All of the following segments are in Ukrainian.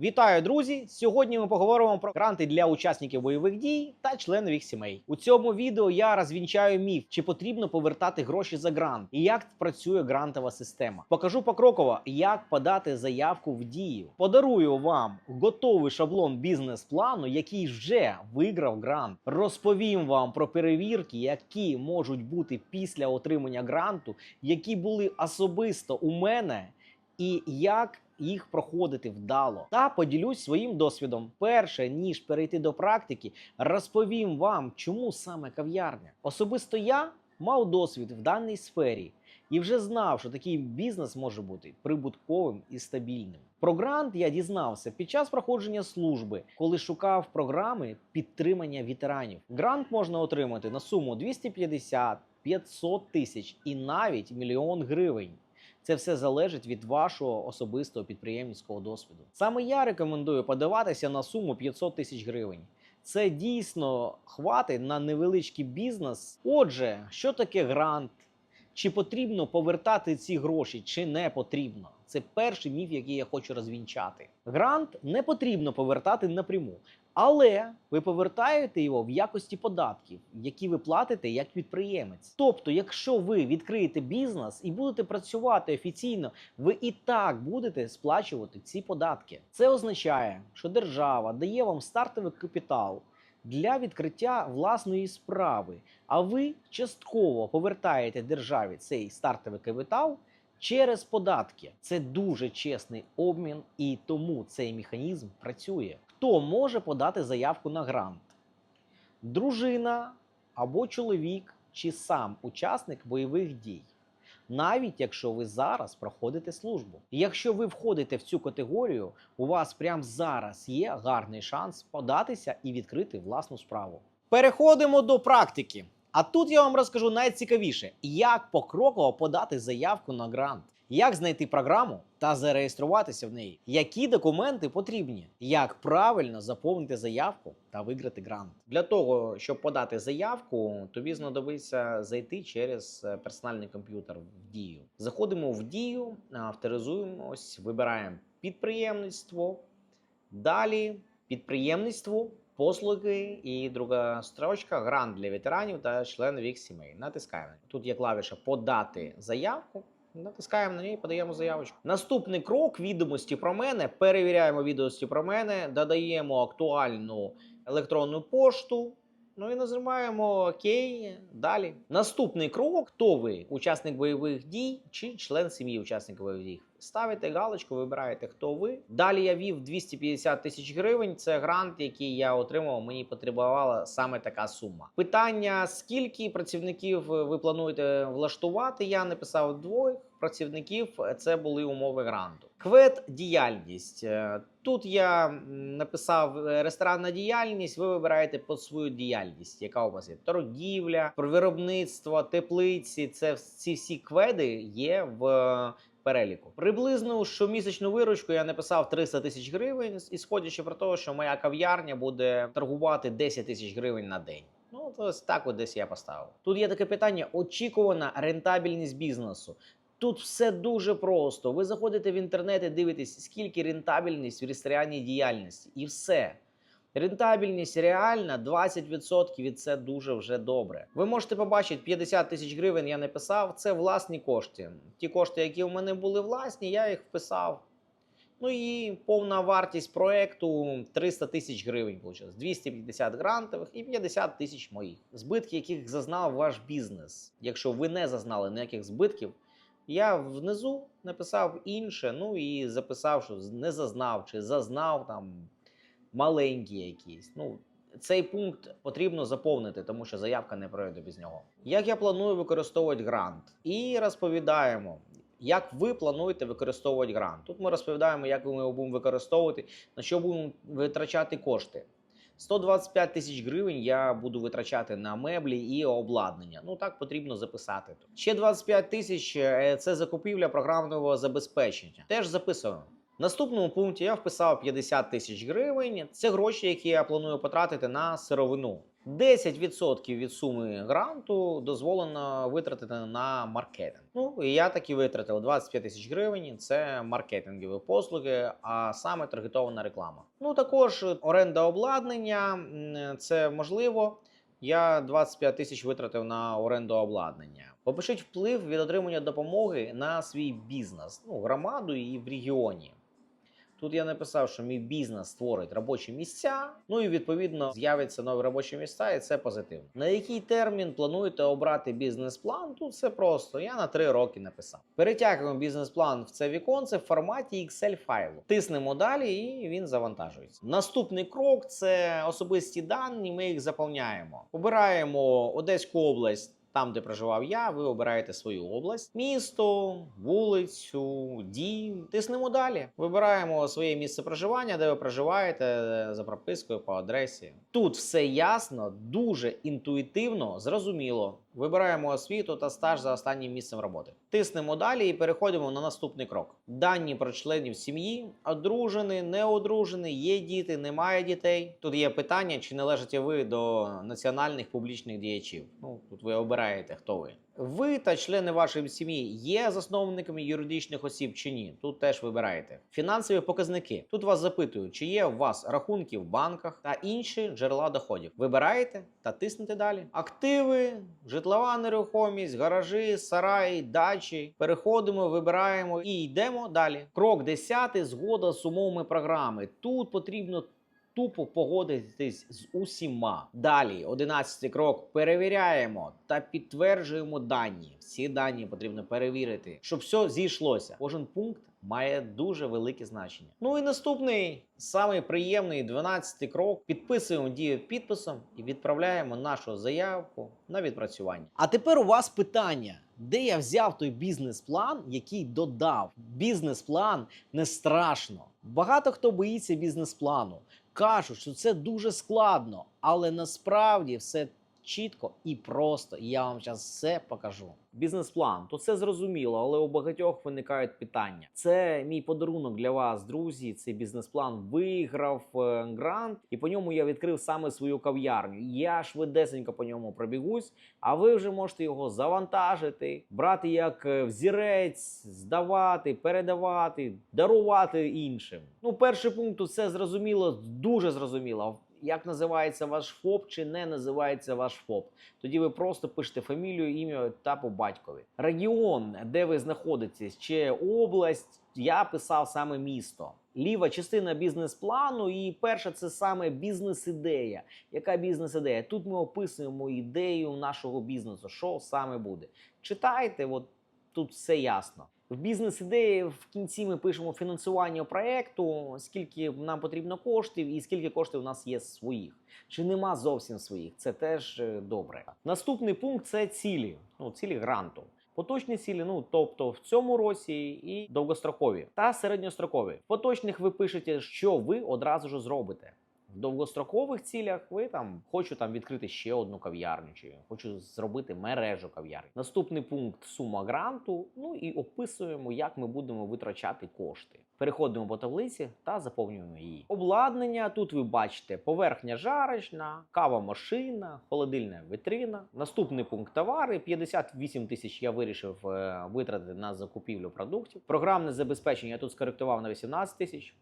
Вітаю, друзі! Сьогодні ми поговоримо про гранти для учасників бойових дій та членів їх сімей. У цьому відео я розвінчаю міф, чи потрібно повертати гроші за грант і як працює грантова система. Покажу покроково, як подати заявку в дію. Подарую вам готовий шаблон бізнес-плану, який вже виграв грант. Розповім вам про перевірки, які можуть бути після отримання гранту, які були особисто у мене, і як їх проходити вдало. Та поділюсь своїм досвідом. Перше ніж перейти до практики, розповім вам, чому саме кав'ярня. Особисто я мав досвід в даній сфері і вже знав, що такий бізнес може бути прибутковим і стабільним. Про грант я дізнався під час проходження служби, коли шукав програми підтримання ветеранів. Грант можна отримати на суму 250 500 тисяч і навіть мільйон гривень. Це все залежить від вашого особистого підприємницького досвіду. Саме я рекомендую подаватися на суму 500 тисяч гривень. Це дійсно хватить на невеличкий бізнес. Отже, що таке грант? Чи потрібно повертати ці гроші, чи не потрібно? Це перший міф, який я хочу розвінчати. Грант не потрібно повертати напряму, але ви повертаєте його в якості податків, які ви платите як підприємець. Тобто, якщо ви відкриєте бізнес і будете працювати офіційно, ви і так будете сплачувати ці податки. Це означає, що держава дає вам стартовий капітал для відкриття власної справи, а ви частково повертаєте державі цей стартовий капітал. Через податки це дуже чесний обмін, і тому цей механізм працює. Хто може подати заявку на грант? Дружина або чоловік, чи сам учасник бойових дій, навіть якщо ви зараз проходите службу. І Якщо ви входите в цю категорію, у вас прямо зараз є гарний шанс податися і відкрити власну справу. Переходимо до практики. А тут я вам розкажу найцікавіше, як покроково подати заявку на грант, як знайти програму та зареєструватися в неї, які документи потрібні, як правильно заповнити заявку та виграти грант. Для того, щоб подати заявку, тобі знадобиться зайти через е, персональний комп'ютер в дію. Заходимо в дію, авторизуємось, вибираємо підприємництво. Далі підприємництво, послуги і друга строчка грант для ветеранів та членів їх сімей. Натискаємо. Тут є клавіша подати заявку. Натискаємо на неї, подаємо заявочку. Наступний крок відомості про мене. Перевіряємо відомості про мене, додаємо актуальну електронну пошту. Ну і нажимаємо ОК. Далі. Наступний крок: хто ви? Учасник бойових дій чи член сім'ї учасника бойових дій. Ставите галочку, вибираєте, хто ви. Далі я вів 250 тисяч гривень. Це грант, який я отримав. Мені потребувала саме така сума. Питання: скільки працівників ви плануєте влаштувати? Я написав двох працівників. Це були умови гранту. Квет діяльність. Е, Тут я написав е, ресторанна діяльність. Ви вибираєте по свою діяльність, яка у вас є торгівля, виробництво, теплиці. Це ці всі кведи є в е, переліку. Приблизно щомісячну виручку я написав 300 тисяч гривень, ісходячи про те, що моя кав'ярня буде торгувати 10 тисяч гривень на день. Ну, то ось так от десь я поставив. Тут є таке питання: очікувана рентабельність бізнесу. Тут все дуже просто. Ви заходите в інтернет і дивитесь, скільки рентабельність в ресторанній діяльності, і все. Рентабельність реальна 20% і це дуже вже добре. Ви можете побачити 50 тисяч гривень. Я не писав. Це власні кошти. Ті кошти, які в мене були власні, я їх вписав. Ну і повна вартість проекту 300 тисяч гривень. Вийшло. 250 грантових і 50 тисяч моїх. Збитки, яких зазнав ваш бізнес. Якщо ви не зазнали ніяких збитків, я внизу написав інше, ну і записав, що не зазнав чи зазнав там маленькі якісь. Ну, цей пункт потрібно заповнити, тому що заявка не пройде без нього. Як я планую використовувати грант? І розповідаємо, як ви плануєте використовувати грант. Тут ми розповідаємо, як ми його будемо використовувати, на що будемо витрачати кошти. 125 тисяч гривень я буду витрачати на меблі і обладнання. Ну так потрібно записати. Ще 25 тисяч е, це закупівля програмного забезпечення. Теж записуємо. Наступному пункті я вписав 50 тисяч гривень. Це гроші, які я планую потратити на сировину. 10% від суми гранту дозволено витратити на маркетинг. Ну і я таки витратив 25 тисяч гривень. Це маркетингові послуги, а саме таргетована реклама. Ну також оренда обладнання це можливо. Я 25 тисяч витратив на оренду обладнання. Попишіть вплив від отримання допомоги на свій бізнес, ну громаду і в регіоні. Тут я написав, що мій бізнес створить робочі місця. Ну і відповідно з'являться нові робочі місця, і це позитивно. На який термін плануєте обрати бізнес-план? Тут все просто. Я на 3 роки написав. Перетягуємо бізнес-план в це віконце в форматі Excel файлу. Тиснемо далі, і він завантажується. Наступний крок це особисті дані. Ми їх заповняємо. Обираємо Одеську область. Там, де проживав я, ви обираєте свою область, місто, вулицю, дім. Тиснемо далі. Вибираємо своє місце проживання, де ви проживаєте за пропискою по адресі. Тут все ясно, дуже інтуїтивно, зрозуміло. Вибираємо освіту та стаж за останнім місцем роботи. Тиснемо далі і переходимо на наступний крок. Дані про членів сім'ї, одружений, не одружений, є діти, немає дітей. Тут є питання, чи належите ви до національних публічних діячів. Ну тут ви обираєте, хто ви. Ви та члени вашої сім'ї є засновниками юридичних осіб чи ні? Тут теж вибираєте. Фінансові показники. Тут вас запитують, чи є у вас рахунки в банках та інші джерела доходів. Вибираєте та тиснете далі. Активи, житлова нерухомість, гаражі, сараї, дачі. Переходимо, вибираємо і йдемо далі. Крок 10. Згода з умовами програми. Тут потрібно тупо погодитись з усіма. Далі, одинадцятий крок. Перевіряємо та підтверджуємо дані. Всі дані потрібно перевірити, щоб все зійшлося. Кожен пункт має дуже велике значення. Ну і наступний, самий приємний 12 крок. Підписуємо дію підписом і відправляємо нашу заявку на відпрацювання. А тепер у вас питання. Де я взяв той бізнес-план, який додав? Бізнес-план не страшно. Багато хто боїться бізнес-плану кажуть, що це дуже складно, але насправді все чітко і просто. І я вам зараз все покажу. Бізнес-план, то це зрозуміло, але у багатьох виникають питання. Це мій подарунок для вас, друзі. Цей бізнес-план виграв е, грант, і по ньому я відкрив саме свою кав'ярню. Я швидесенько по ньому пробігусь, а ви вже можете його завантажити, брати як е, взірець, здавати, передавати, дарувати іншим. Ну, перший пункт все зрозуміло, дуже зрозуміло. Як називається ваш ФОП чи не називається ваш ФОП? Тоді ви просто пишете фамілію, ім'я та по батькові. Регіон, де ви знаходитесь, чи область, я писав саме місто. Ліва частина бізнес-плану, і перша це саме бізнес-ідея. Яка бізнес-ідея? Тут ми описуємо ідею нашого бізнесу, що саме буде. Читайте, от тут все ясно. В бізнес-ідеї в кінці ми пишемо фінансування проекту, скільки нам потрібно коштів і скільки коштів у нас є своїх. Чи нема зовсім своїх? Це теж е, добре. Наступний пункт це цілі. Ну, цілі гранту. Поточні цілі, ну тобто в цьому році і довгострокові та середньострокові. В поточних ви пишете, що ви одразу ж зробите. В довгострокових цілях ви там хочу там відкрити ще одну кав'ярню, чи хочу зробити мережу кав'ярень. Наступний пункт сума гранту. Ну і описуємо, як ми будемо витрачати кошти. Переходимо по таблиці та заповнюємо її. Обладнання тут ви бачите поверхня жарочна, кава машина, холодильна витрина. Наступний пункт товари 58 тисяч я вирішив е, витратити на закупівлю продуктів. Програмне забезпечення я тут скоректував на 18 тисяч.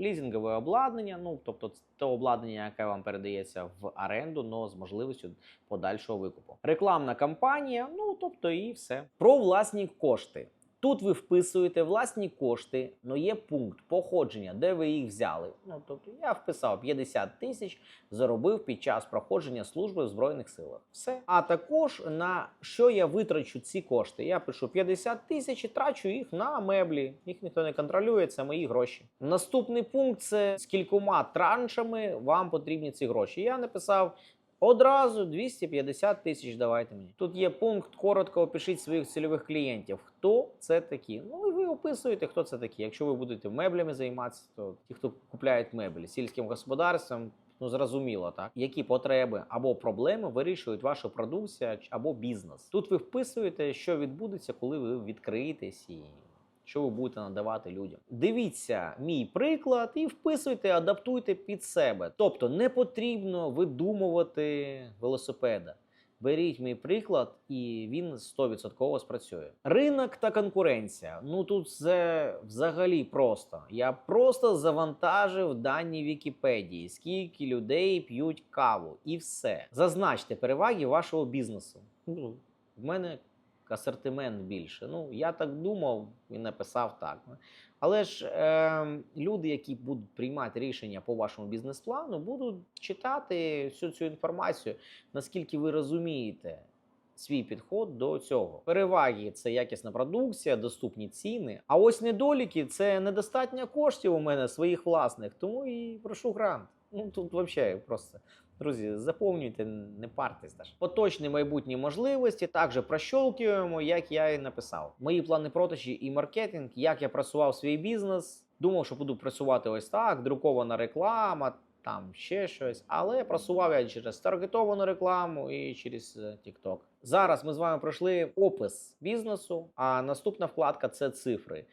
Лізингове обладнання, ну тобто те обладнання, яке вам передається в оренду, но з можливістю подальшого викупу. Рекламна кампанія, ну тобто і все. Про власні кошти. Тут ви вписуєте власні кошти, але є пункт походження, де ви їх взяли. Ну тобто я вписав 50 тисяч, заробив під час проходження служби в збройних силах. Все. А також на що я витрачу ці кошти. Я пишу 50 тисяч і трачу їх на меблі. Їх ніхто не контролює, це мої гроші. Наступний пункт це з кількома траншами вам потрібні ці гроші. Я написав. Одразу 250 тисяч давайте мені. Тут є пункт, коротко опишіть своїх цільових клієнтів. Хто це такі? Ну і ви описуєте, хто це такі. Якщо ви будете меблями займатися, то ті, хто купляють меблі, сільським господарством, ну зрозуміло, так які потреби або проблеми вирішують ваша продукція або бізнес. Тут ви вписуєте, що відбудеться, коли ви відкриєтесь і що ви будете надавати людям. Дивіться мій приклад і вписуйте, адаптуйте під себе. Тобто не потрібно видумувати велосипеда. Беріть мій приклад, і він 100% спрацює. Ринок та конкуренція. Ну тут це взагалі просто. Я просто завантажив дані Вікіпедії, скільки людей п'ють каву, і все. Zазначте переваги вашого бізнесу. Ну, в мене асортимент більше. Ну, я так думав і написав так. Але ж е, люди, які будуть приймати рішення по вашому бізнес-плану, будуть читати всю цю інформацію, наскільки ви розумієте свій підход до цього. Переваги це якісна продукція, доступні ціни. А ось недоліки це недостатньо коштів у мене своїх власних, тому і прошу грант. Ну тут взагалі просто. Друзі, заповнюйте, не партесь. Даже. Поточні майбутні можливості також прощолкуємо, як я і написав. Мої плани продажі і маркетинг, як я просував свій бізнес. Думав, що буду працювати ось так, друкована реклама, там ще щось. Але просував я через таргетовану рекламу і через е, TikTok. Зараз ми з вами пройшли опис бізнесу, а наступна вкладка це цифри.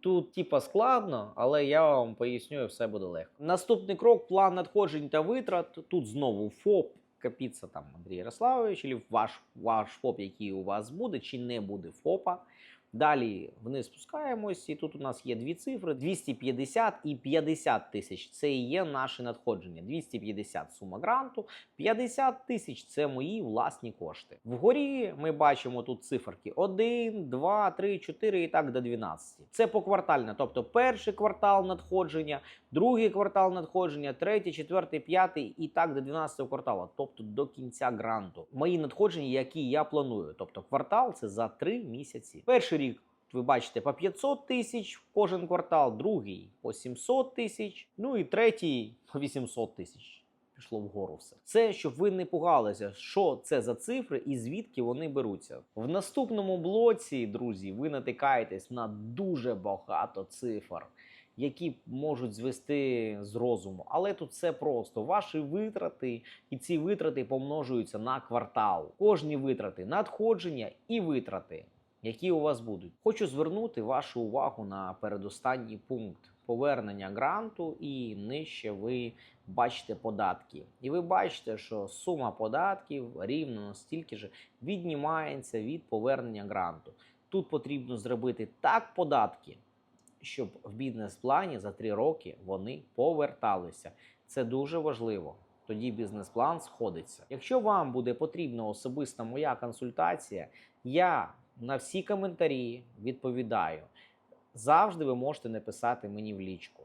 Тут, типа, складно, але я вам поясню, і все буде легко. Наступний крок план надходжень та витрат. Тут знову ФОП. Капіться там Андрій Ярославович, чи ваш, ваш ФОП, який у вас буде, чи не буде ФОПа. Далі вниз спускаємось, і тут у нас є дві цифри: 250 і 50 тисяч. Це і є наше надходження. 250 сума гранту, 50 тисяч це мої власні кошти. Вгорі ми бачимо тут циферки 1, 2, 3, 4 і так до 12. Це поквартально, тобто перший квартал надходження, другий квартал надходження, третій, четвертий, п'ятий і так до 12 кварталу, тобто до кінця гранту. Мої надходження, які я планую. Тобто квартал це за 3 місяці. Перший рік. Ви бачите по 500 тисяч кожен квартал, другий по 700 тисяч, ну і третій по 800 тисяч. Пішло вгору все. Це щоб ви не пугалися, що це за цифри і звідки вони беруться. В наступному блоці, друзі, ви натикаєтесь на дуже багато цифр, які можуть звести з розуму. Але тут все просто. Ваші витрати, і ці витрати помножуються на квартал. Кожні витрати, надходження і витрати які у вас будуть. Хочу звернути вашу увагу на передостанній пункт повернення гранту, і нижче ви бачите податки. І ви бачите, що сума податків рівно настільки ж віднімається від повернення гранту. Тут потрібно зробити так податки, щоб в бізнес-плані за 3 роки вони поверталися. Це дуже важливо. Тоді бізнес-план сходиться. Якщо вам буде потрібна особиста моя консультація, я на всі коментарі відповідаю. Завжди ви можете написати мені в лічку.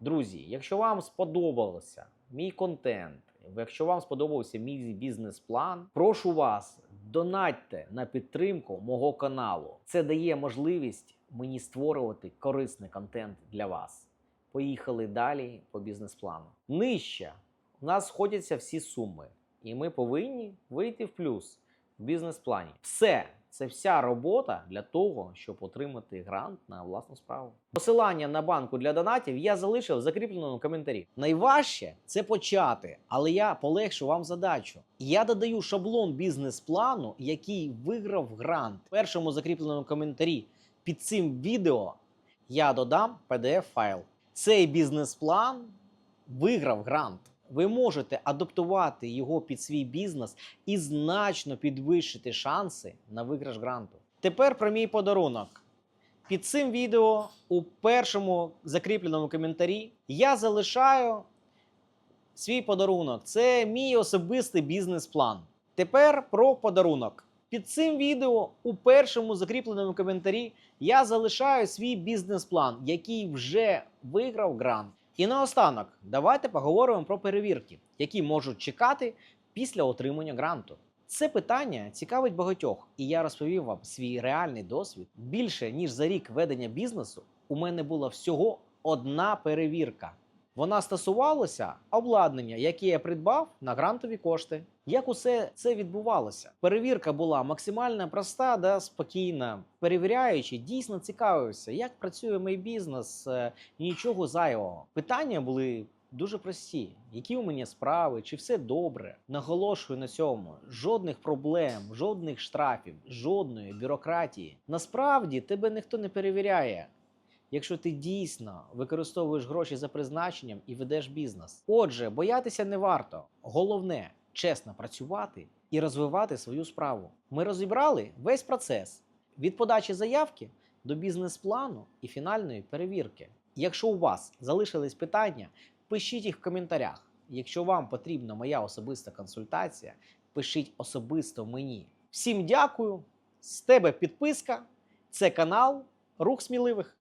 Друзі, якщо вам сподобався мій контент, якщо вам сподобався мій бізнес-план, прошу вас, донатьте на підтримку мого каналу. Це дає можливість мені створювати корисний контент для вас. Поїхали далі по бізнес-плану. Нижче у нас сходяться всі суми, і ми повинні вийти в плюс в бізнес-плані. Все. Це вся робота для того, щоб отримати грант на власну справу. Посилання на банку для донатів я залишив в закріпленому коментарі. Найважче це почати, але я полегшу вам задачу. Я додаю шаблон бізнес-плану, який виграв грант. В першому закріпленому коментарі під цим відео я додам pdf файл. Цей бізнес-план виграв грант. Ви можете адаптувати його під свій бізнес і значно підвищити шанси на виграш гранту. Тепер про мій подарунок. Під цим відео у першому закріпленому коментарі я залишаю свій подарунок. Це мій особистий бізнес-план. Тепер про подарунок. Під цим відео у першому закріпленому коментарі я залишаю свій бізнес-план, який вже виграв грант. І наостанок, давайте поговоримо про перевірки, які можуть чекати після отримання гранту. Це питання цікавить багатьох, і я розповів вам свій реальний досвід. Більше ніж за рік ведення бізнесу у мене була всього одна перевірка. Вона стосувалася обладнання, яке я придбав на грантові кошти. Як усе це відбувалося? Перевірка була максимально проста, да, спокійна. Перевіряючи, дійсно цікавився, як працює мій бізнес, е, нічого зайвого. Питання були дуже прості: які у мене справи, чи все добре. Наголошую на цьому: жодних проблем, жодних штрафів, жодної бюрократії. Насправді тебе ніхто не перевіряє. Якщо ти дійсно використовуєш гроші за призначенням і ведеш бізнес. Отже, боятися не варто. Головне чесно працювати і розвивати свою справу. Ми розібрали весь процес від подачі заявки до бізнес-плану і фінальної перевірки. Якщо у вас залишились питання, пишіть їх в коментарях. Якщо вам потрібна моя особиста консультація, пишіть особисто мені. Всім дякую. З тебе підписка. Це канал Рух Сміливих.